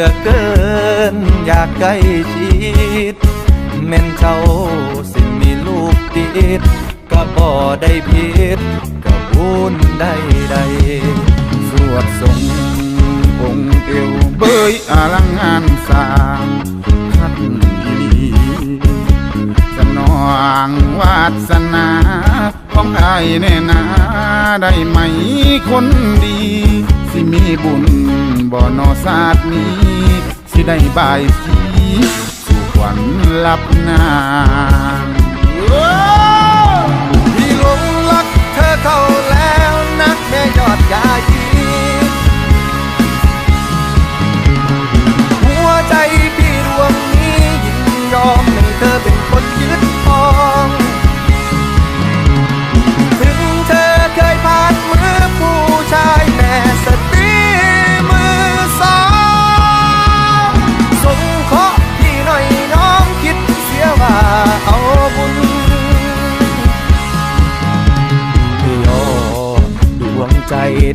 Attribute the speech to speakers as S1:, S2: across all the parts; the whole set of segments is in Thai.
S1: ลือเกิน อยากใกล้ชิดแม่นเจ้าสิมีลูกติดก็บ่ได้ผิดก็บุญได้ใด
S2: สวดทรงองค์เอวเบยอลังงานสร้างพัดอีลีสนองวาสนาของอายแน่นาได้ไหมคนดี สิมีบุญบ่อนอศาสตร์นี้ ที่ได้บายสีสู่ขวัญลับนาง
S1: พี่หลงรักเธอเข้าแล้วนักแม่ยอดยายีหัวใจพี่ดวงนี้ยินยอม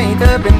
S1: ให้เธอเป็น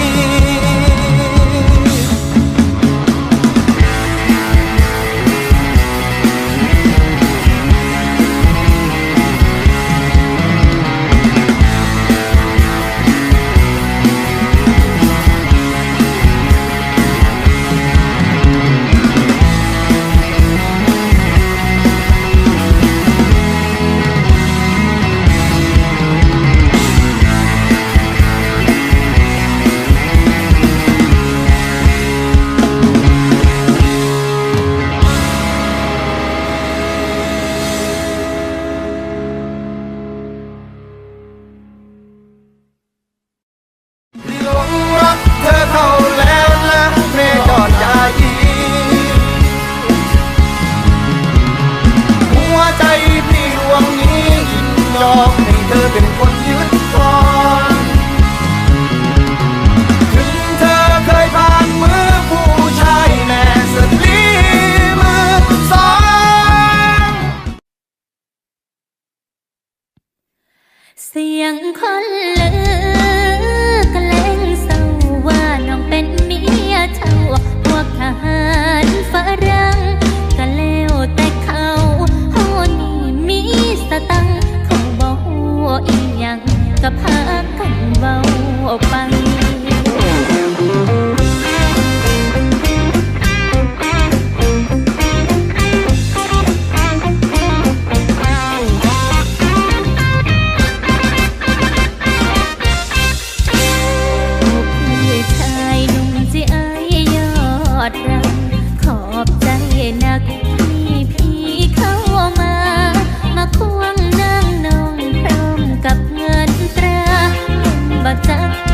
S1: 宝藏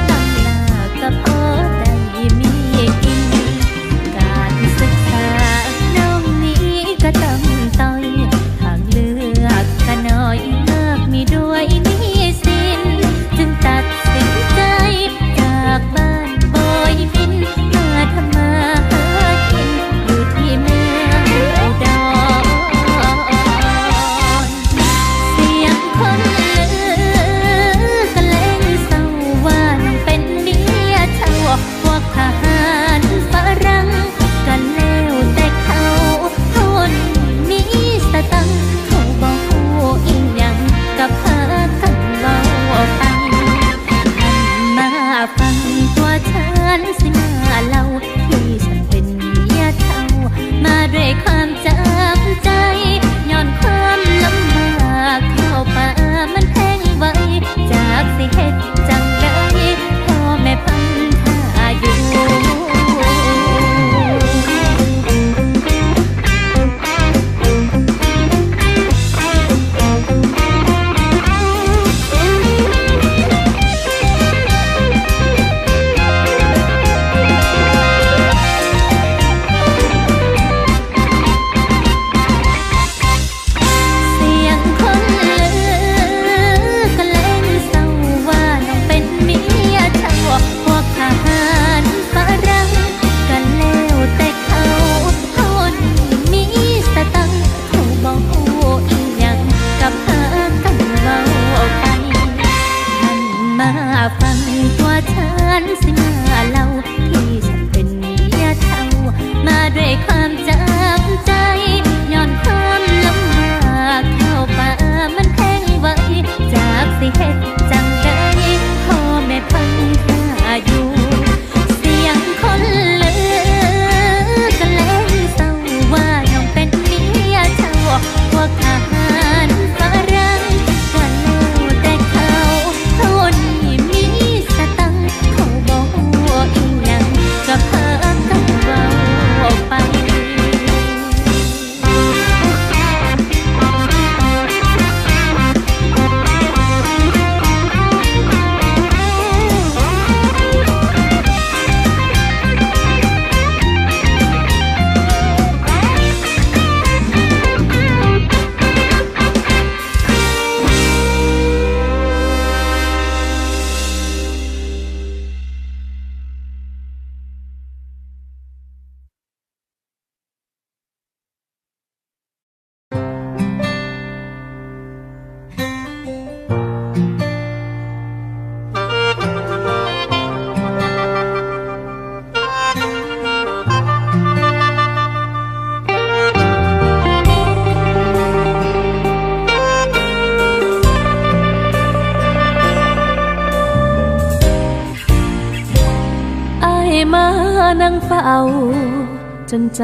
S1: จนใจ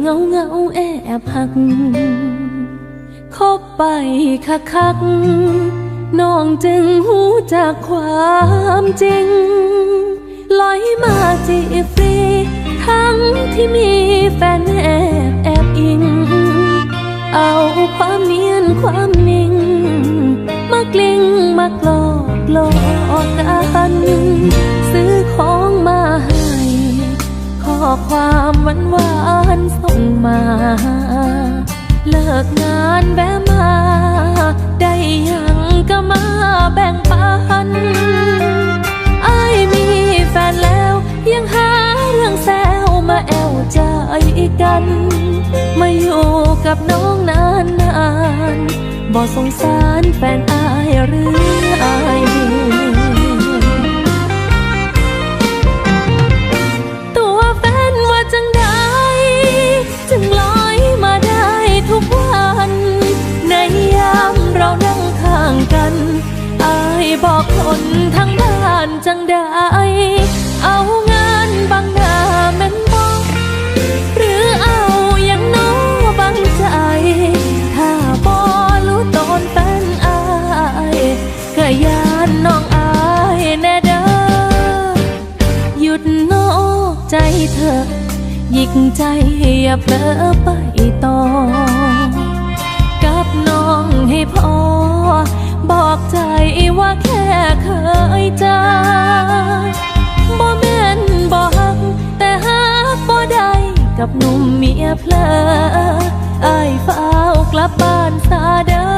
S3: เงาเงาแอบหัก คบไปคักคักน้องจึงหูจากความจริงลอยมาจีฟรีทั้งที่มีแฟนแอบแอบอิง เอาความเนียนความนิ่ง มากลิ้งมากลอกหลอกกัน ซื้อของมาใข้อความหวานหวานส่งมา เลิกงานแวะมา ได้ยังก็มาแบ่งปันไอ้มีแฟนแล้ว ยังหาเรื่องแซวมาแอวใจกัน มาอยู่กับน้องนานนานบ่สงสารแฟนอายหรืออาย เธอหยิกใจอย่าเผลอไปต่อ กับน้องให้พอ บอกใจว่าแค่เคยเจอบ่เม่นบ่หัก แต่หักบ่ได้กับหนุ่มเมียเพลอไอ้ฝ้ากลับบ้านซาเด้อ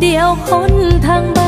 S3: เดี๋ยวคนทางบ้าน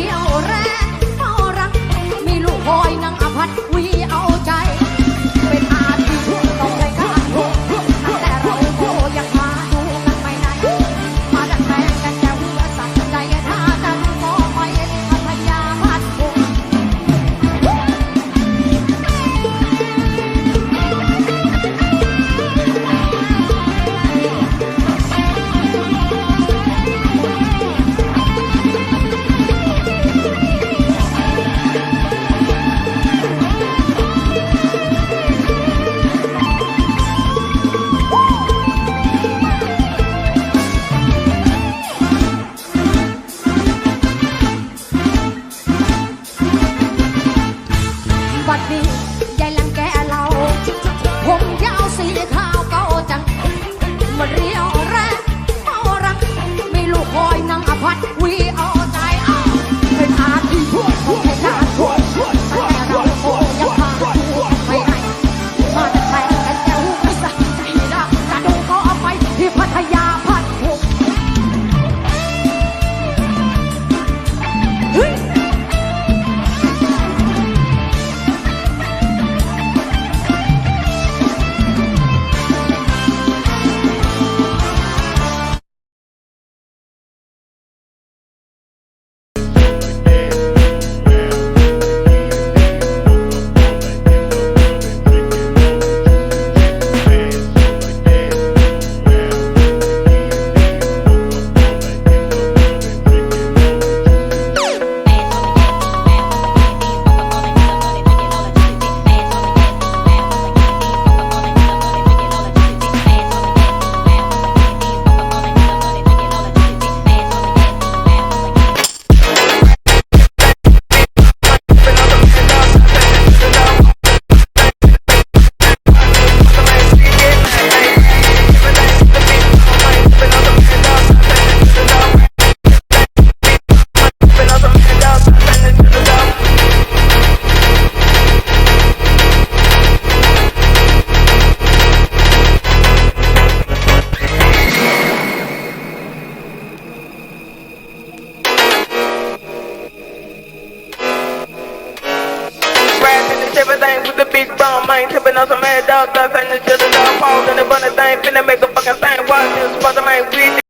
S4: รียวแรง